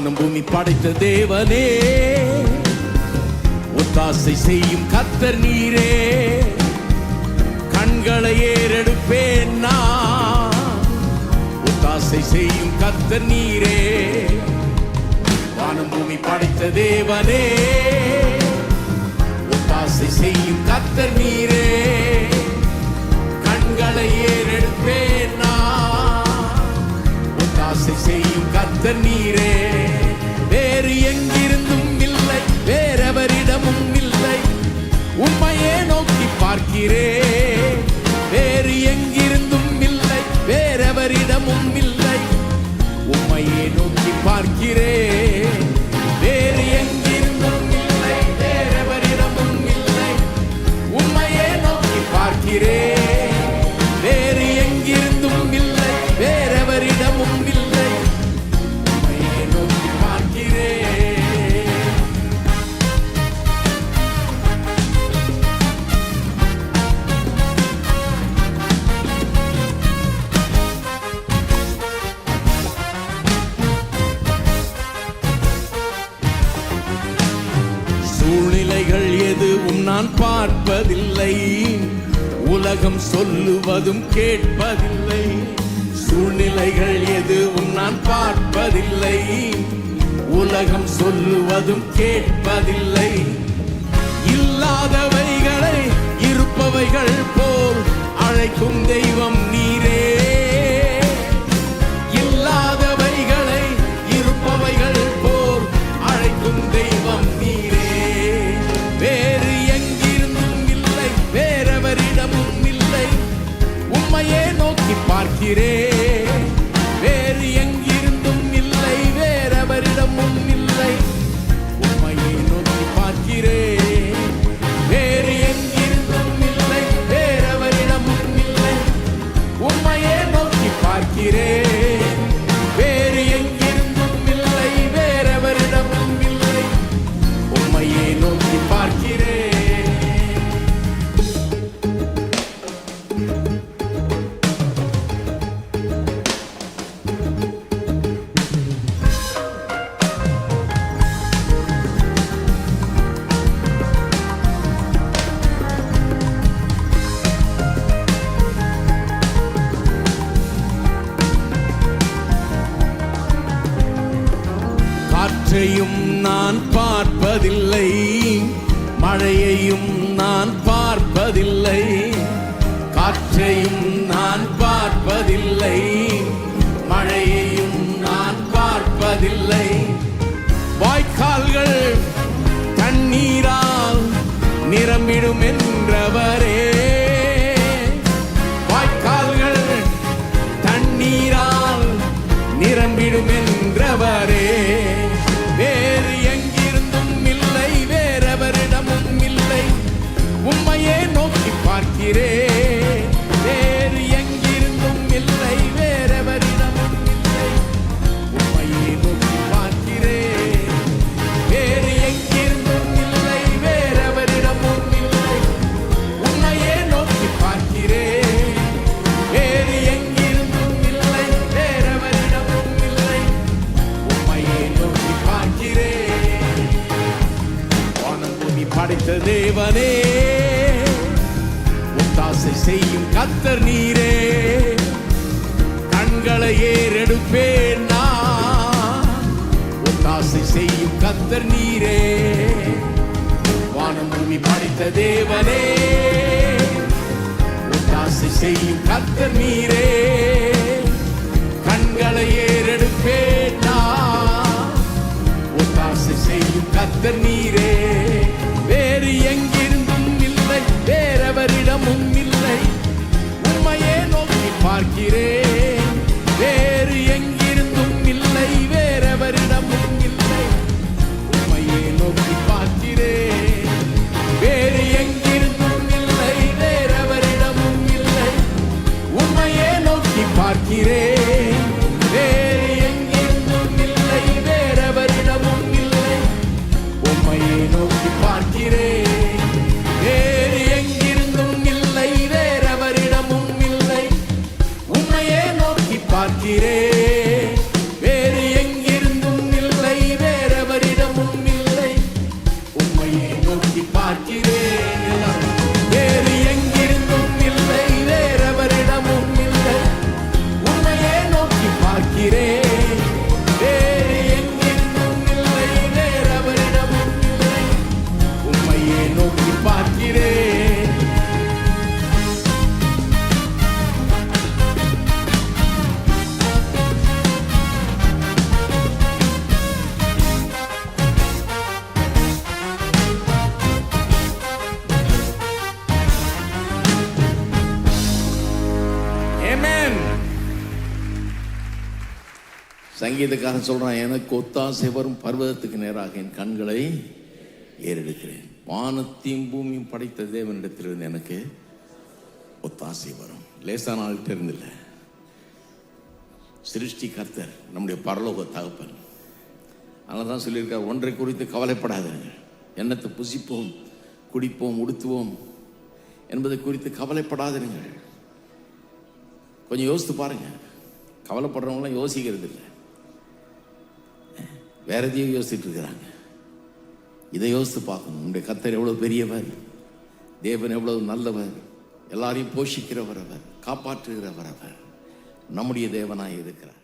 வானம் பூமி படைத்த தேவனே. ஒத்தாசை செய்யும் கத்தர் நீரே. கண்களை ஏறெடுப்பேன் நான். ஒத்தாசை செய்யும் கத்தர் நீரே. வானம் பூமி படைத்த தேவனே. ஒத்தாசை செய்யும் கத்தர் நீரே. கண்களை ஏறெடுப்பேன் நான். ஒத்தாசை செய்யும் கத்தர் நீரே. பார்ப்பதில்லை. உலகம் சொல்லுவதும் கேட்பதில்லை. சூழ்நிலைகள் எதுவும் நான் பார்ப்பதில்லை. உலகம் சொல்லுவதும் கேட்பதில்லை. இல்லாதவை நான் பார்ப்பதில்லை. மழையையும் நான் பார்ப்பதில்லை. காற்றையும் நான் பார்ப்பதில்லை. மழையையும் நான் பார்ப்பதில்லை. வாய்க்கால்கள் தண்ணீரால் நிரம்பிடும் என்றவரே படைத்த தேவனே. ஒத்தாசை செய்யும் கத்தர் நீரே. கண்களை ஏறெடுப்பேன் நான். ஒத்தாசை செய்யும் கத்தர் நீரே. வானம் பூமி படைத்த தேவனே. ஒத்தாசை செய்யும் கத்தர் நீரே. கண்களை ஏறெடுப்பேன் நான். ஒத்தாசை செய்யும் கத்தர் நீரே. சங்கீதக்காரன் சொல்கிறான் எனக்கு ஒத்தாசை வரும் பர்வதத்துக்கு நேராக என் கண்களை ஏறெடுக்கிறேன். வானத்தையும் பூமியும் படைத்த தேவனிடத்திலிருந்து எனக்கு ஒத்தாசை வரும். லேசான ஆள்கிட்ட இருந்தில்ல சிருஷ்டி கர்த்தர் நம்முடைய பரலோக தகப்பன். அதனால தான் சொல்லியிருக்கார் ஒன்றை குறித்து கவலைப்படாதீர்கள். எண்ணத்தை புசிப்போம் குடிப்போம் உடுத்துவோம் என்பதை குறித்து கவலைப்படாதீர்கள். கொஞ்சம் யோசித்து பாருங்கள் கவலைப்படுறவங்களாம் யோசிக்கிறது இல்லை வேற எதையோ யோசிச்சுட்டு இருக்கிறாங்க. இதை யோசித்து பார்க்கணும். உங்களுடைய கத்தர் எவ்வளவு பெரியவர். தேவன் எவ்வளவு நல்லவர். எல்லாரையும் போஷிக்கிறவர் அவர் காப்பாற்றுகிறவர் அவர். நம்முடைய தேவனாக இருக்கிறார்.